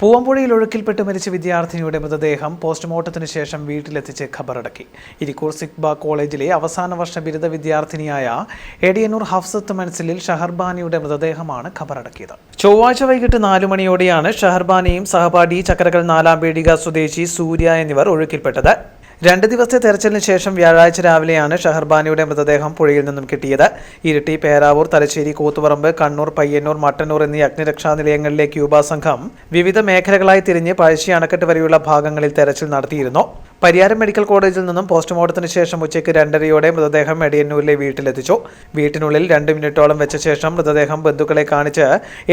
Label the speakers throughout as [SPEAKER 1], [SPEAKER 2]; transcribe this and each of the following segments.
[SPEAKER 1] പൂവമ്പുഴയിൽ ഒഴുക്കിൽപ്പെട്ട് മരിച്ച വിദ്യാർത്ഥിനിയുടെ മൃതദേഹം പോസ്റ്റ്മോർട്ടത്തിന് ശേഷം വീട്ടിലെത്തിച്ച് ഖബറടക്കി. ഇരിക്കൂർ സിക്ബ കോളേജിലെ അവസാന വർഷ ബിരുദ വിദ്യാർത്ഥിനിയായ എടിയന്നൂർ ഹഫ്സത്ത് മൻസിലിൽ ഷഹർബാനിയുടെ മൃതദേഹമാണ് ഖബറടക്കിയത്. ചൊവ്വാഴ്ച വൈകിട്ട് നാലു മണിയോടെയാണ് ഷഹർബാനിയും സഹപാഠി ചക്കരകൽ നാലാം പേടിക സ്വദേശി സൂര്യ എന്നിവർ ഒഴുക്കിൽപ്പെട്ടത്. രണ്ട് ദിവസത്തെ തെരച്ചിലിന് ശേഷം വ്യാഴാഴ്ച രാവിലെയാണ് ഷഹർബാനിയുടെ മൃതദേഹം പുഴയിൽ നിന്നും കിട്ടിയത്. ഇരിട്ടി പേരാവൂർ തലശ്ശേരി കൂത്തുപറമ്പ് കണ്ണൂർ പയ്യന്നൂർ മട്ടന്നൂർ എന്നീ അഗ്നിരക്ഷാ നിലയങ്ങളിലെ ക്യൂബ സംഘം വിവിധ മേഖലകളായി തിരിഞ്ഞ് പഴശ്ശി അണക്കെട്ട് വരെയുള്ള ഭാഗങ്ങളിൽ തെരച്ചിൽ നടത്തിയിരുന്നു. പരിയാരം മെഡിക്കൽ കോളേജിൽ നിന്നും പോസ്റ്റ്മോർട്ടത്തിന് ശേഷം ഉച്ചയ്ക്ക് രണ്ടരയോടെ മൃതദേഹം എടിയന്നൂരിലെ വീട്ടിലെത്തിച്ചു. വീട്ടിനുള്ളിൽ രണ്ട് മിനിറ്റോളം വെച്ച ശേഷം മൃതദേഹം ബന്ധുക്കളെ കാണിച്ച്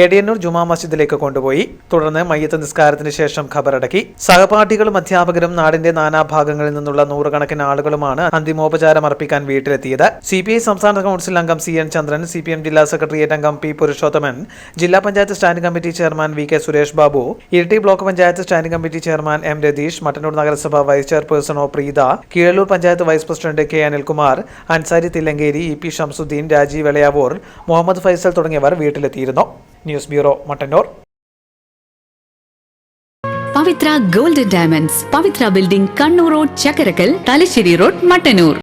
[SPEAKER 1] എടിയന്നൂർ ജുമാ മസ്ജിദിലേക്ക് കൊണ്ടുപോയി. തുടർന്ന് മയ്യത്ത് നിസ്കാരത്തിന് ശേഷം ഖബറടക്കി. സഹപാഠികളും അധ്യാപകരും നാടിന്റെ നാനാഭാഗങ്ങളിൽ നിന്നുള്ള നൂറുകണക്കിന് ആളുകളുമാണ് അന്തിമോപചാരം അർപ്പിക്കാൻ വീട്ടിലെത്തിയത്. സി പി ഐ സംസ്ഥാന കൗൺസിൽ അംഗം C N Chandran C P M ജില്ലാ സെക്രട്ടേറിയറ്റ് അംഗം പി പുരുഷോത്തമൻ ജില്ലാ panchayat standing committee chairman V K Suresh Babu Iritty block panchayat standing committee chairman M Ratheesh Mattannur നഗരസഭ vice chairperson O Preetha Keezhallur panchayat vice president K Anilkumar Ansari Thillankeri E P Shamsuddin Rajeev Velayavoor Muhammad Faisal തുടങ്ങിയവർ വീട്ടിലെത്തിയിരുന്നു. News bureau Mattannur.
[SPEAKER 2] Pavithra golden diamonds Pavithra building Kannur road Chakkarakkal Thalassery road Mattannur.